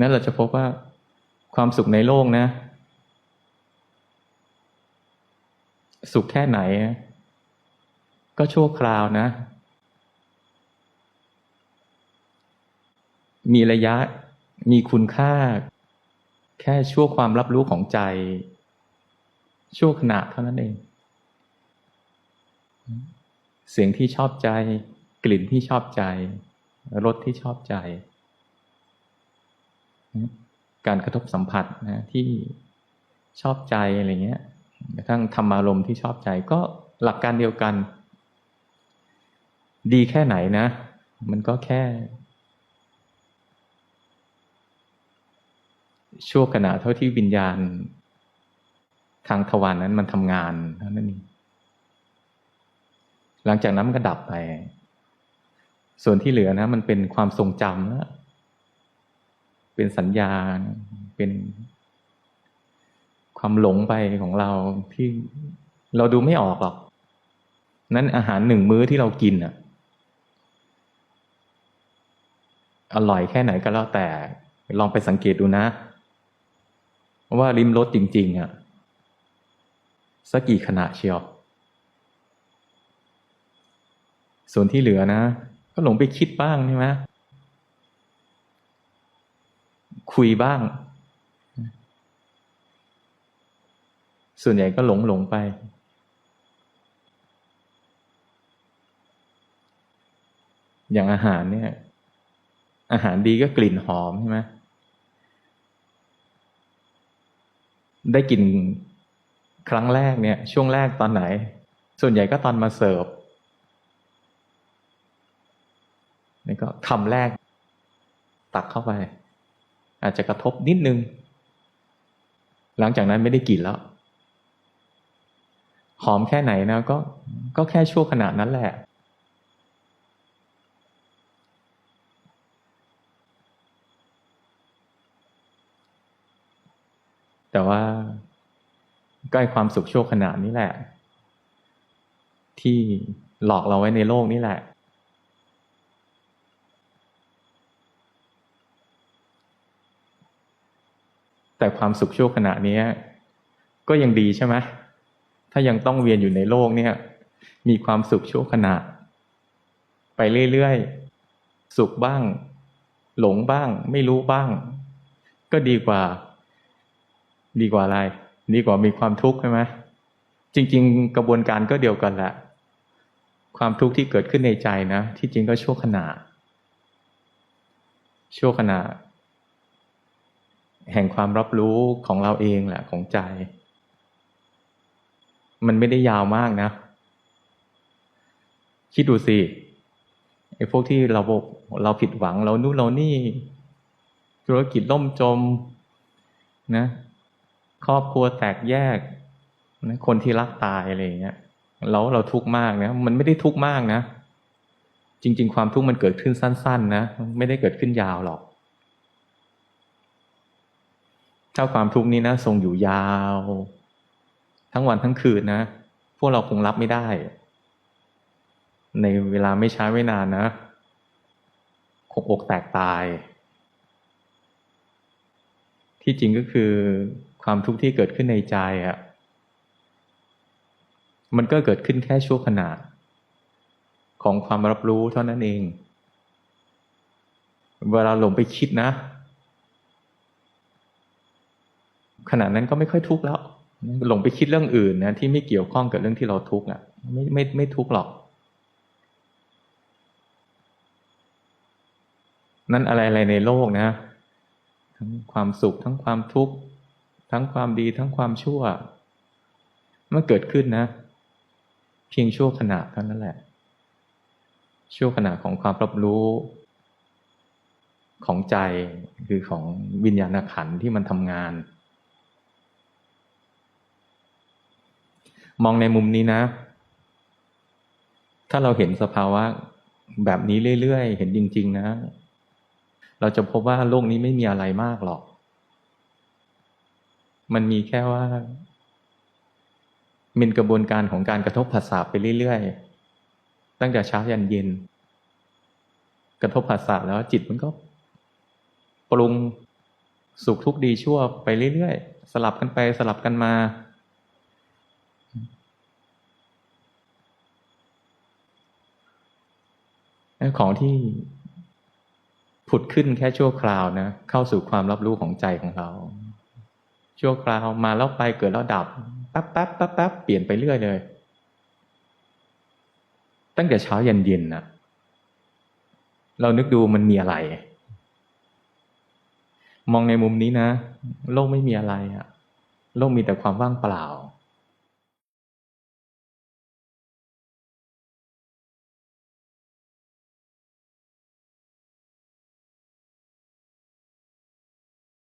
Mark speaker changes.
Speaker 1: นั้นเราจะพบว่าความสุขในโลกนะ สุขแค่ไหน ก็ชั่วคราวนะ มีระยะมีคุณค่า แค่ชั่วความรับรู้ของใจ ชั่วขณะเท่านั้นเอง เสียงที่ชอบใจ กลิ่นที่ชอบใจ รสที่ชอบใจ การกระทบสัมผัสนะที่ชอบใจอะไรเงี้ยกระทั่งธรรมารมณ์ที่ชอบใจก็หลักการเดียวกัน ดีแค่ไหนนะ มันก็แค่ ชั่วขณะเท่าที่วิญญาณ ทางทวารนนั้นมันทำงานเท่านั้นเองหลังจากนั้นมันก็ดับไป ส่วนที่เหลือนะ มันเป็นความทรงจำแล้ว เป็นสัญญาเป็นความหลงไปของเราที่เราดูไม่ออกหรอก นั้นอาหารหนึ่งมื้อที่เรากินอะ อร่อยแค่ไหนก็แล้วแต่ ลองไปสังเกตดูนะ ว่าริมรสจริง ๆ อะสักกี่ขณะเชียว ส่วนที่เหลือนะ ก็หลงไปคิดบ้างใช่ไหม คุยบ้าง ส่วนใหญ่ก็หลงหลงไป อย่างอาหารเนี่ย อาหารดีก็กลิ่นหอมใช่ไหมได้กลิ่นครั้งแรกเนี่ย ช่วงแรกตอนไหน ส่วนใหญ่ก็ตอนมาเสิร์ฟนี่ก็คำแรก ตักเข้าไป อาจจะกระทบนิดนึง หลังจากนั้นไม่ได้กลิ่นแล้ว หอมแค่ไหนนะก็ก็แค่ชั่วขณะนั้นแหละ แต่ว่าใกล้ความสุขชั่วขณะนี้แหละ ที่หลอกเราไว้ในโลกนี้แหละ แต่ความสุขชั่วขณะนี้ก็ยังดีใช่ไหมถ้ายังต้องเวียนอยู่ในโลกเนี่ย มีความสุขชั่วขณะ ไปเรื่อยๆ สุขบ้าง หลงบ้าง ไม่รู้บ้าง ก็ดีกว่า ดีกว่าอะไร ดีกว่ามีความทุกข์ใช่ไหมจริง ๆ กระบวนการก็เดียวกันแหละ ความทุกข์ที่เกิดขึ้นในใจนะ ที่จริงก็ชั่วขณะชั่วขณะ แห่งความรับรู้ของเราเองแหละของใจ มันไม่ได้ยาวมากนะ คิดดูสิไอ้พวกที่เราเราผิดหวังเรานู่นเรานี่ ธุรกิจล่มจมนะ ครอบครัวแตกแยกนะคนที่รักตายอะไรอย่างเงี้ยแล้วเราทุกข์มากนะมันไม่ได้ทุกข์มากนะ จริง ๆ ความทุกข์มันเกิดขึ้นสั้น ๆ นะ ไม่ได้เกิดขึ้นยาวหรอก ถ้าความทุกข์นี้นะทรงอยู่ยาว ทั้งวันทั้งคืนนะ พวกเราคงรับไม่ได้ ในเวลาไม่ช้าไม่นานนะคงอกแตกตาย ที่จริงก็คือความทุกข์ที่เกิดขึ้นในใจอะ่ะมันก็เกิดขึ้นแค่ชั่วขณะ ของความรับรู้เท่านั้นเอง เวลาหลงไปคิดนะ ขณะนั้นก็ไม่ค่อยทุกข์แล้ว หลงไปคิดเรื่องอื่นนะที่ไม่เกี่ยวข้องกับเรื่องที่เราทุกข์อะ ไม่ไม่ไม่ทุกข์หรอก นั่นอะไรอะไรในโลกนะ ทั้งความสุขทั้งความทุกข์ทั้งความดีทั้งความชั่วมันเกิดขึ้นนะ เพียงชั่วขณะเท่านั้นแหละ ชั่วขณะของความรับรู้ของใจคือของวิญญาณขันที่มันทำงาน มองในมุมนี้นะ ถ้าเราเห็นสภาวะแบบนี้เรื่อยๆ เห็นจริง ๆ นะ เราจะพบว่าโลกนี้ไม่มีอะไรมากหรอก มันมีแค่ว่าเป็นกระบวนการของการกระทบผัสสะไปเรื่อยๆ ตั้งแต่เช้ายันเย็น กระทบผัสสะแล้วจิตมันก็ปรุงสุขทุกข์ดีชั่วไปเรื่อยๆ สลับกันไปสลับกันมา ของที่ผุดขึ้นแค่ชั่วคราวนะ เข้าสู่ความรับรู้ของใจของเรา ชั่วคราวมาแล้วไปเกิดแล้วดับแป๊บแป๊บแป๊บแป๊บเปลี่ยนไปเรื่อยเลย ตั้งแต่เช้ายันเย็นนะเรานึกดูมันมีอะไร มองในมุมนี้นะ โลกไม่มีอะไรอะโลกมีแต่ความว่างเปล่า